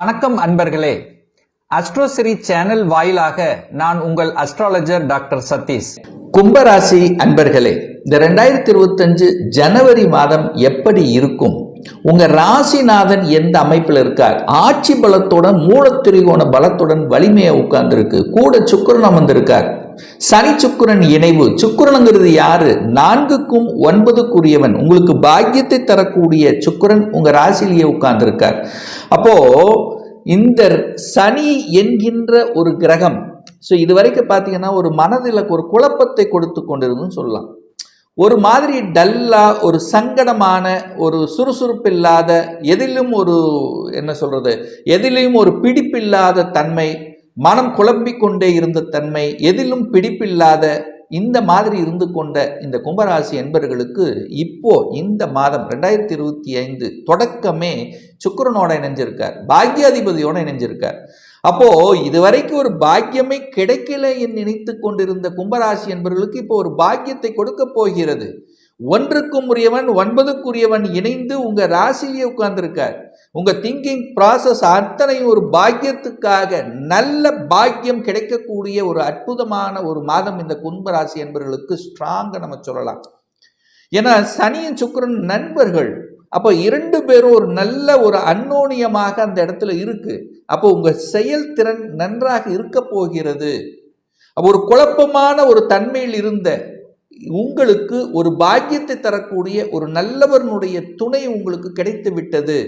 வணக்கம் அன்பர்களே. அஸ்ட்ரோசிரி சேனல் வாயிலாக நான் உங்கள் அஸ்ட்ராலஜர் டாக்டர் சதீஷ். கும்பராசி அன்பர்களே இந்த ரெண்டாயிரத்தி இருபத்தஞ்சு ஜனவரி மாதம் எப்படி இருக்கும்? உங்க ராசிநாதன் எந்த அமைப்பில் இருக்கார்? ஆட்சி பலத்துடன் மூலத்திரிகோண பலத்துடன் வலிமையா உட்கார்ந்துருக்கு. கூட சுக்கிரன் அமர்ந்திருக்கார். சனி சுக்கிரன் இணைவு. சுக்கிரனுங்கிறது யாரு? நான்குக்கும் ஒன்பதுக்குரியவன். உங்களுக்கு பாக்கியத்தை தரக்கூடிய சுக்கிரன் உங்க ராசியிலேயே உட்கார்ந்திருக்கார். அப்போ இந்த சனி என்கின்ற ஒரு கிரகம் ஸோ இது வரைக்கும் பார்த்தீங்கன்னா ஒரு மனதில் ஒரு குழப்பத்தை கொடுத்து கொண்டிருந்துன்னு சொல்லலாம். ஒரு மாதிரி டல்லா ஒரு சங்கடமான ஒரு சுறுசுறுப்பில்லாத எதிலும் ஒரு என்ன சொல்கிறது எதிலும் ஒரு பிடிப்பில்லாத தன்மை மனம் குழம்பிக் கொண்டே இருந்த தன்மை எதிலும் பிடிப்பில்லாத இந்த மாதிரி இருந்து கொண்ட இந்த கும்பராசி என்பர்களுக்கு இப்போ இந்த மாதம் ரெண்டாயிரத்தி இருபத்தி ஐந்து தொடக்கமே சுக்கரனோட இணைஞ்சிருக்கார் பாக்யாதிபதியோட இணைஞ்சிருக்கார். அப்போ இதுவரைக்கும் ஒரு பாக்கியமே கிடைக்கல என்று நினைத்து கொண்டிருந்த கும்பராசி என்பவர்களுக்கு இப்போ ஒரு பாக்கியத்தை கொடுக்க போகிறது. ஒன்றுக்கும் உரியவன் ஒன்பதுக்குரியவன் இணைந்து உங்க ராசியிலே உட்கார்ந்துருக்கார். உங்க திங்கிங் ப்ராசஸ் அத்தனையும் ஒரு பாக்கியத்துக்காக நல்ல பாக்கியம் கிடைக்கக்கூடிய ஒரு அற்புதமான ஒரு மாதம் இந்த கும்பராசி என்பவர்களுக்கு ஸ்ட்ராங்கா நம்ம சொல்லலாம். ஏன்னா சனியின் சுக்கரன் நண்பர்கள். அப்போ இரண்டு பேரும் ஒரு நல்ல ஒரு அன்னோனியமாக அந்த இடத்துல இருக்கு. அப்போ உங்க செயல்திறன் நன்றாக இருக்க போகிறது. அப்போ ஒரு குழப்பமான ஒரு தன்மையில் இருந்த உங்களுக்கு ஒரு பாக்கியத்தை தரக்கூடிய ஒரு நல்லவனுடைய துணை உங்களுக்கு கிடைத்து விட்டது.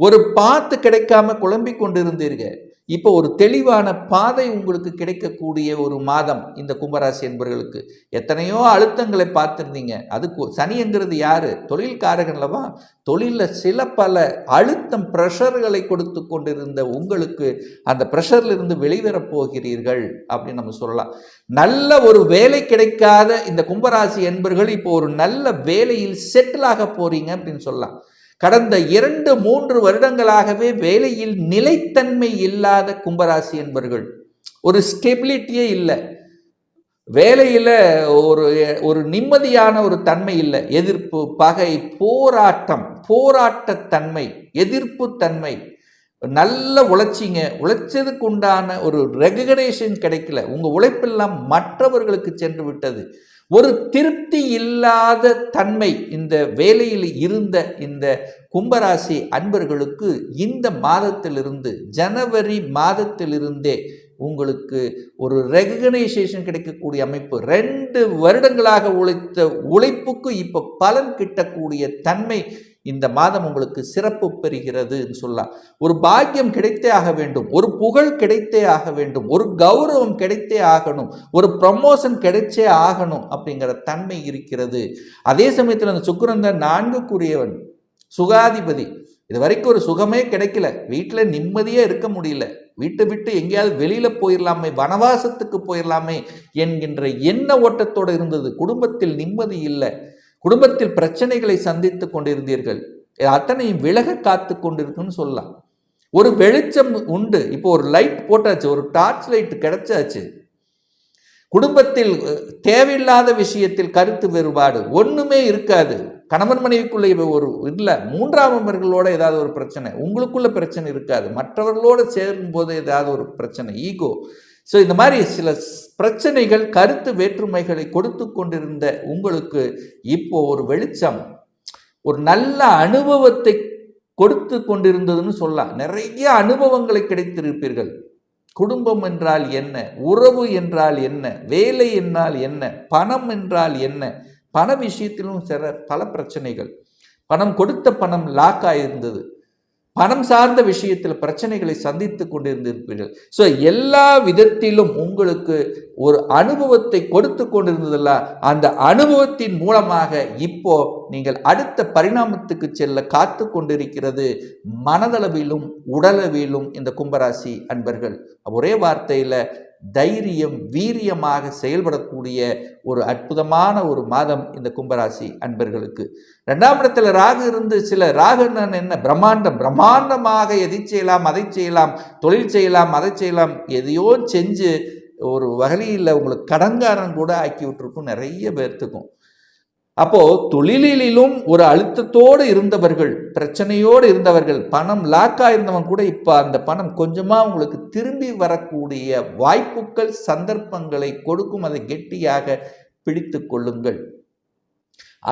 ஒரு பார்த்து கிடைக்காம குழம்பிக் கொண்டிருந்தீர்கள். இப்போ ஒரு தெளிவான பாதை உங்களுக்கு கிடைக்கக்கூடிய ஒரு மாதம் இந்த கும்பராசி என்பவர்களுக்கு எத்தனையோ அழுத்தங்களை பார்த்துருந்தீங்க. அதுக்கு சனிங்கிறது யாரு? தொழில்காரகன்லவா தொழிலில் சில பல அழுத்தம் ப்ரெஷர்களை கொடுத்து கொண்டிருந்த உங்களுக்கு அந்த ப்ரெஷர்லேருந்து வெளிவரப் போகிறீர்கள் அப்படின்னு நம்ம சொல்லலாம். நல்ல ஒரு வேலை கிடைக்காத இந்த கும்பராசி என்பர்கள் இப்போ ஒரு நல்ல வேலையில் செட்டில் ஆக போறீங்க அப்படின்னு சொல்லலாம். கடந்த இரண்டு மூன்று வருடங்களாகவே வேலையில் நிலைத்தன்மை இல்லாத கும்பராசி என்பர்கள். ஒரு ஸ்டெபிலிட்டியே இல்லை. வேலையில் ஒரு ஒரு நிம்மதியான ஒரு தன்மை இல்லை. எதிர்ப்பு பகை போராட்டம் போராட்டத்தன்மை எதிர்ப்பு தன்மை. நல்ல உழைச்சிங்க. உழைச்சதுக்கு உண்டான ஒரு ரெகக்னேஷன் கிடைக்கல. உங்கள் உழைப்பெல்லாம் மற்றவர்களுக்கு சென்று விட்டது. ஒரு திருப்தி இல்லாத தன்மை இந்த வேலையில் இருந்த இந்த கும்பராசி அன்பர்களுக்கு இந்த மாதத்திலிருந்து ஜனவரி மாதத்திலிருந்தே உங்களுக்கு ஒரு ரெகனைசேஷன் கிடைக்கக்கூடிய அமைப்பு. ரெண்டு வருடங்களாக உழைத்த உழைப்புக்கு இப்போ பலன் கிட்டக்கூடிய தன்மை இந்த மாதம் உங்களுக்கு சிறப்பு பெறுகிறதுன்னு சொல்லலாம். ஒரு பாக்கியம் கிடைத்தே ஆக வேண்டும். ஒரு புகழ் கிடைத்தே ஆக வேண்டும். ஒரு கௌரவம் கிடைத்தே ஆகணும். ஒரு ப்ரமோஷன் கிடைச்சே ஆகணும் அப்படிங்கிற தன்மை இருக்கிறது. அதே சமயத்தில் அந்த சுக்கரந்த நான்குக்குரியவன். சுகாதிபதி. இது வரைக்கும் ஒரு சுகமே கிடைக்கல. வீட்டில் நிம்மதியாக இருக்க முடியல. வீட்டை விட்டு எங்கேயாவது வெளியில போயிடலாமே வனவாசத்துக்கு போயிடலாமே என்கின்ற எண்ண ஓட்டத்தோடு இருந்தது. குடும்பத்தில் நிம்மதி இல்லை. குடும்பத்தில் பிரச்சனைகளை சந்தித்து கொண்டிருந்தீர்கள். அத்தனையும் விலக காத்து கொண்டிருக்குன்னு சொல்லலாம். ஒரு வெளிச்சம் உண்டு. இப்போ ஒரு லைட் போட்டாச்சு. ஒரு டார்ச் லைட் கிடைச்சாச்சு. குடும்பத்தில் தேவையில்லாத விஷயத்தில் கருத்து வேறுபாடு ஒன்றுமே இருக்காது. கணவன் மனைவிக்குள்ளே ஒரு இல்லை மூன்றாம் நபர்களோட ஏதாவது ஒரு பிரச்சனை. உங்களுக்குள்ள பிரச்சனை இருக்காது. மற்றவர்களோடு சேரும்போது ஏதாவது ஒரு பிரச்சனை. ஈகோ ஸோ இந்த மாதிரி சில பிரச்சனைகள் கருத்து வேற்றுமைகளை கொடுத்து கொண்டிருந்த உங்களுக்கு இப்போ ஒரு வெளிச்சம் ஒரு நல்ல அனுபவத்தை கொடுத்து கொண்டிருந்ததுன்னு சொல்லலாம். நிறைய அனுபவங்களை கிடைத்திருப்பீர்கள். குடும்பம் என்றால் என்ன? உறவு என்றால் என்ன? வேலை என்றால் என்ன? பணம் என்றால் என்ன? பண விஷயத்திலும் சில பல பிரச்சனைகள். பணம் கொடுத்த பணம் லாக் ஆயிருந்தது. பணம் சார்ந்த விஷயத்தில் பிரச்சனைகளை சந்தித்து கொண்டிருந்திருப்பீர்கள். ஸோ எல்லா விதத்திலும் உங்களுக்கு ஒரு அனுபவத்தை கொடுத்து கொண்டிருந்ததெல்லாம் அந்த அனுபவத்தின் மூலமாக இப்போ நீங்கள் அடுத்த பரிணாமத்துக்கு செல்ல காத்து கொண்டிருக்கிறது மனதளவிலும் உடலவிலும் இந்த கும்பராசி அன்பர்கள். ஒரே வார்த்தையில் தைரியம் வீரியமாக செயல்படக்கூடிய ஒரு அற்புதமான ஒரு மாதம் இந்த கும்பராசி அன்பர்களுக்கு. ரெண்டாம் இடத்துல ராகு இருந்து சில ராகு என்ன? பிரம்மாண்டம். பிரம்மாண்டமாக எதை செய்யலாம் அதை செய்யலாம் தொழில் செய்யலாம் அதை செய்யலாம். எதையோ செஞ்சு ஒரு வகையில் உங்களுக்கு கடங்காரன் கூட ஆக்கி விட்டுருக்கும் நிறைய பேர்த்துக்கும். அப்போ தொழிலிலும் ஒரு அழுத்தத்தோடு இருந்தவர்கள் பிரச்சனையோடு இருந்தவர்கள் பணம் லாக்கா இருந்தவன் கூட இப்போ அந்த பணம் கொஞ்சமா உங்களுக்கு திரும்பி வரக்கூடிய வாய்ப்புகள் சந்தர்ப்பங்களை கொடுக்கும். அதை கெட்டியாக பிடித்து கொள்ளுங்கள்.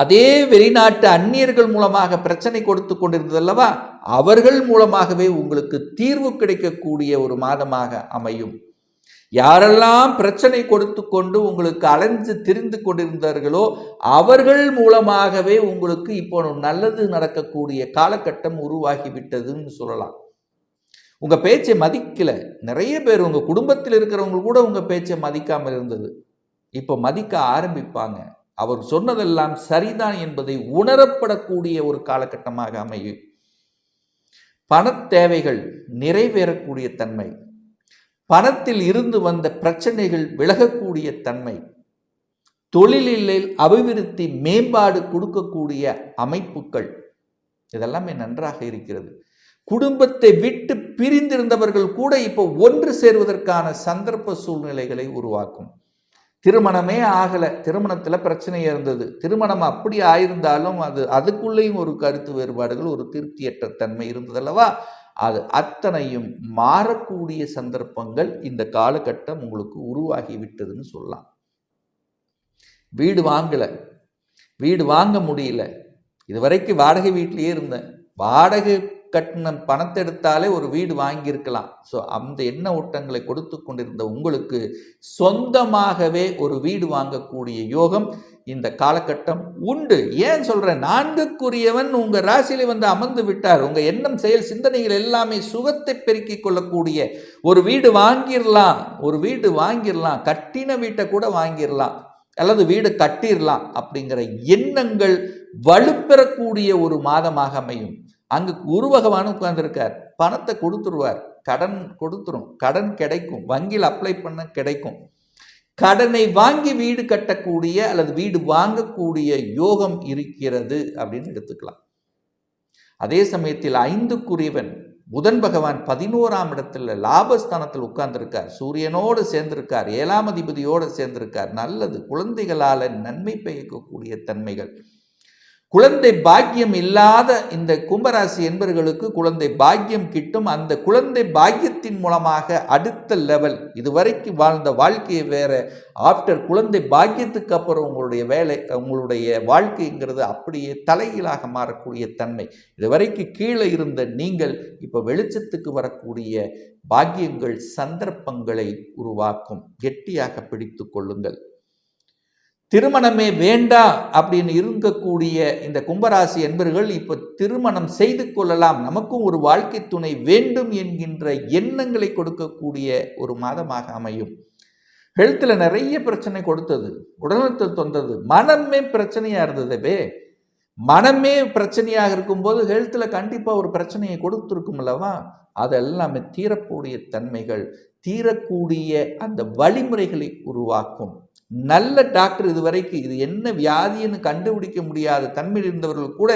அதே வெளிநாட்டு அந்நியர்கள் மூலமாக பிரச்சனை கொடுத்து கொண்டிருந்தது அல்லவா? அவர்கள் மூலமாகவே உங்களுக்கு தீர்வு கிடைக்கக்கூடிய ஒரு மாதமாக அமையும். யாரெல்லாம் பிரச்சனை கொடுத்து கொண்டு உங்களுக்கு அலைஞ்சு திரிந்து கொண்டிருந்தார்களோ அவர்கள் மூலமாகவே உங்களுக்கு இப்போ நல்லது நடக்கக்கூடிய காலகட்டம் உருவாகிவிட்டதுன்னு சொல்லலாம். உங்கள் பேச்சை மதிக்கல. நிறைய பேர் உங்கள் குடும்பத்தில் இருக்கிறவங்க கூட உங்கள் பேச்சை மதிக்காமல் இருந்தது. இப்போ மதிக்க ஆரம்பிப்பாங்க. அவர் சொன்னதெல்லாம் சரிதான் என்பதை உணரப்படக்கூடிய ஒரு காலகட்டமாக அமையும். பண தேவைகள் நிறைவேறக்கூடிய தன்மை. பணத்தில் இருந்து வந்த பிரச்சனைகள் விலகக்கூடிய தன்மை தொழிலில் அபிவிருத்தி மேம்பாடு கொடுக்கக்கூடிய அமைப்புகள் இதெல்லாமே நன்றாக இருக்கிறது. குடும்பத்தை விட்டு பிரிந்திருந்தவர்கள் கூட இப்போ ஒன்று சேர்வதற்கான சந்தர்ப்ப சூழ்நிலைகளை உருவாக்கும். திருமணமே ஆகலை திருமணத்தில் பிரச்சனை இருந்தது. திருமணம் அப்படி ஆயிருந்தாலும் அது அதுக்குள்ளேயும் ஒரு கருத்து வேறுபாடுகள் ஒரு திருப்தியற்ற தன்மை இருந்ததல்லவா? அது அத்தனையும் மாறக்கூடிய சந்தர்ப்பங்கள் இந்த காலகட்டம் உங்களுக்கு உருவாகி விட்டதுன்னு சொல்லலாம். வீடு வாங்கலை. வீடு வாங்க முடியல. இது வரைக்கும் வாடகை வீட்டிலேயே இருந்தேன். வாடகை கட்டின பணத்தை எடுத்தாலே ஒரு வீடு வாங்கியிருக்கலாம். ஸோ அந்த எண்ண ஓட்டங்களை கொடுத்து கொண்டிருந்த உங்களுக்கு சொந்தமாகவே ஒரு வீடு வாங்கக்கூடிய யோகம் இந்த காலகட்டம் உண்டு. ஏன் சொல்கிறேன் நான்குக்குரியவன் உங்கள் ராசியில் வந்து அமர்ந்து விட்டார். உங்கள் எண்ணம் செயல் சிந்தனைகள் எல்லாமே சுகத்தை பெருக்கிக் கொள்ளக்கூடிய ஒரு வீடு வாங்கிடலாம் ஒரு வீடு வாங்கிடலாம் கட்டின வீட்டை கூட வாங்கிடலாம் அல்லது வீடு கட்டிடலாம் அப்படிங்கிற எண்ணங்கள் வலுப்பெறக்கூடிய ஒரு மாதமாக அமையும். அங்கு குரு பகவான் உட்கார்ந்துருக்கார். பணத்தை கொடுத்துருவார். கடன் கொடுத்துரும். கடன் கிடைக்கும். வங்கியில் அப்ளை பண்ண கிடைக்கும். கடனை வாங்கி வீடு கட்டக்கூடிய அல்லது வீடு வாங்கக்கூடிய யோகம் இருக்கிறது அப்படின்னு எடுத்துக்கலாம். அதே சமயத்தில் ஐந்துக்குரியவன் புதன் பகவான் பதினோராம் இடத்துல லாபஸ்தானத்தில் உட்கார்ந்திருக்கார். சூரியனோடு சேர்ந்திருக்கார் ஏழாம் அதிபதியோடு சேர்ந்திருக்கார். நல்லது குழந்தைகளால் நன்மை பயக்கக்கூடிய தன்மைகள். குழந்தை பாக்கியம் இல்லாத இந்த கும்பராசி என்பவர்களுக்கு குழந்தை பாக்கியம் கிட்டும் அந்த குழந்தை பாக்கியத்தின் மூலமாக அடுத்த லெவல் இதுவரைக்கும் வாழ்ந்த வாழ்க்கையை வேற ஆஃப்டர் குழந்தை பாக்கியத்துக்கு அப்புறம் உங்களுடைய வேலை உங்களுடைய வாழ்க்கைங்கிறது அப்படியே தலைகீழாக மாறக்கூடிய தன்மை. இதுவரைக்கும் கீழே இருந்த நீங்கள் இப்போ வெளிச்சத்துக்கு வரக்கூடிய பாக்கியங்கள் சந்தர்ப்பங்களை உருவாக்கும். கெட்டியாக பிடித்து கொள்ளுங்கள். திருமணமே வேண்டாம் அப்படின்னு இருக்கக்கூடிய இந்த கும்பராசி என்பர்கள் இப்போ திருமணம் செய்து கொள்ளலாம். நமக்கும் ஒரு வாழ்க்கை துணை வேண்டும் என்கின்ற எண்ணங்களை கொடுக்கக்கூடிய ஒரு மாதமாக அமையும். ஹெல்த்தில் நிறைய பிரச்சனை கொடுத்தது. உடல்நலத்தில் தொந்தது. மனமே பிரச்சனையாக இருந்ததுவே மனமே பிரச்சனையாக இருக்கும்போது ஹெல்த்தில் கண்டிப்பாக ஒரு பிரச்சனையை கொடுத்துருக்கும் அல்லவா? அதெல்லாமே தீரக்கூடிய தன்மைகள் தீரக்கூடிய அந்த வழிமுறைகளை உருவாக்கும். நல்ல டாக்டர் இதுவரைக்கும் இது என்ன வியாதின்னு கண்டுபிடிக்க முடியாத தன்மையில் இருந்தவர்கள் கூட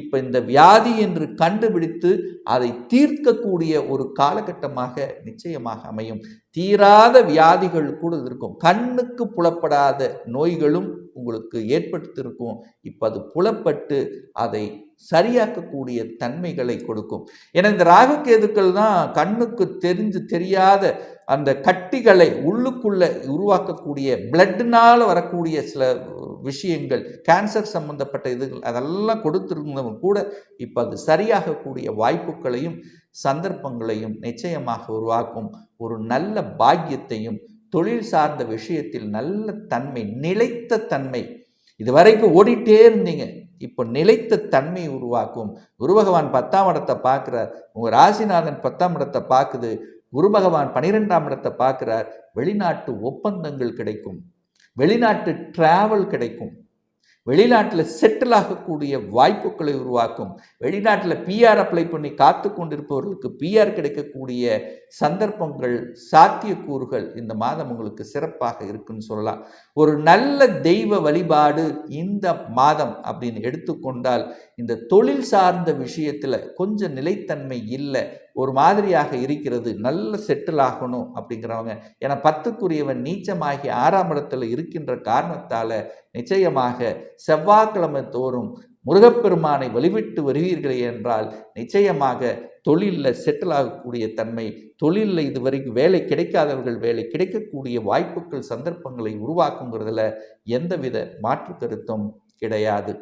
இப்போ இந்த வியாதி என்று கண்டுபிடித்து அதை தீர்க்கக்கூடிய ஒரு காலகட்டமாக நிச்சயமாக அமையும். தீராத வியாதிகள் கூட இருக்கும். கண்ணுக்கு புலப்படாத நோய்களும் உங்களுக்கு ஏற்படுத்தியிருக்கும். இப்போ அது புலப்பட்டு அதை சரியாக்கக்கூடிய தன்மைகளை கொடுக்கும். ஏன்னா இந்த ராகுகேதுக்கள் தான் கண்ணுக்கு தெரிஞ்சு தெரியாத அந்த கட்டிகளை உள்ளுக்குள்ளே உருவாக்கக்கூடிய பிளட்னால வரக்கூடிய சில விஷயங்கள் கேன்சர் சம்பந்தப்பட்ட இதுகள் அதெல்லாம் கொடுத்துருந்தவங்க கூட இப்போ அது சரியாகக்கூடிய வாய்ப்புகளையும் சந்தர்ப்பங்களையும் நிச்சயமாக உருவாக்கும் ஒரு நல்ல பாக்கியத்தையும் தொழில் சார்ந்த விஷயத்தில் நல்ல தன்மை நிலைத்த தன்மை. இதுவரைக்கும் ஓடிட்டே இருந்தீங்க. இப்போ நிலைத்த தன்மை உருவாக்கும். குரு பகவான் பத்தாம் இடத்தை பார்க்குறார். உங்கள் ராசிநாதன் பத்தாம் இடத்தை பார்க்குது. குரு பகவான் பனிரெண்டாம் இடத்தை பார்க்குறார். வெளிநாட்டு ஒப்பந்தங்கள் கிடைக்கும். வெளிநாட்டு டிராவல் கிடைக்கும். வெளிநாட்டில் செட்டில் ஆகக்கூடிய வாய்ப்புகளை உருவாக்கும். வெளிநாட்டில் பிஆர் அப்ளை பண்ணி காத்து கொண்டிருப்பவர்களுக்கு பிஆர் கிடைக்கக்கூடிய சந்தர்ப்பங்கள் சாத்தியக்கூறுகள் இந்த மாதம் உங்களுக்கு சிறப்பாக இருக்குன்னு சொல்லலாம். ஒரு நல்ல தெய்வ வழிபாடு இந்த மாதம் அப்படின்னு எடுத்துக்கொண்டால் இந்த தொழில் சார்ந்த விஷயத்தில் கொஞ்சம் நிலைத்தன்மை இல்லை. ஒரு மாதிரியாக இருக்கிறது நல்ல செட்டில் ஆகணும் அப்படிங்கிறவங்க. ஏன்னா பத்துக்குரியவன் நீச்சமாகி ஆறாம் இடத்துல இருக்கின்ற காரணத்தால் நிச்சயமாக செவ்வாய்க்கிழமை தோறும் முருகப்பெருமானை வழிவிட்டு வருவீர்களே என்றால் நிச்சயமாக தொழிலில் செட்டில் ஆகக்கூடிய தன்மை தொழிலில் இதுவரைக்கும் வேலை கிடைக்காதவர்கள் வேலை கிடைக்கக்கூடிய வாய்ப்புகள் சந்தர்ப்பங்களை உருவாக்குங்கிறதுல எந்தவித மாற்று கருத்தும் கிடையாது.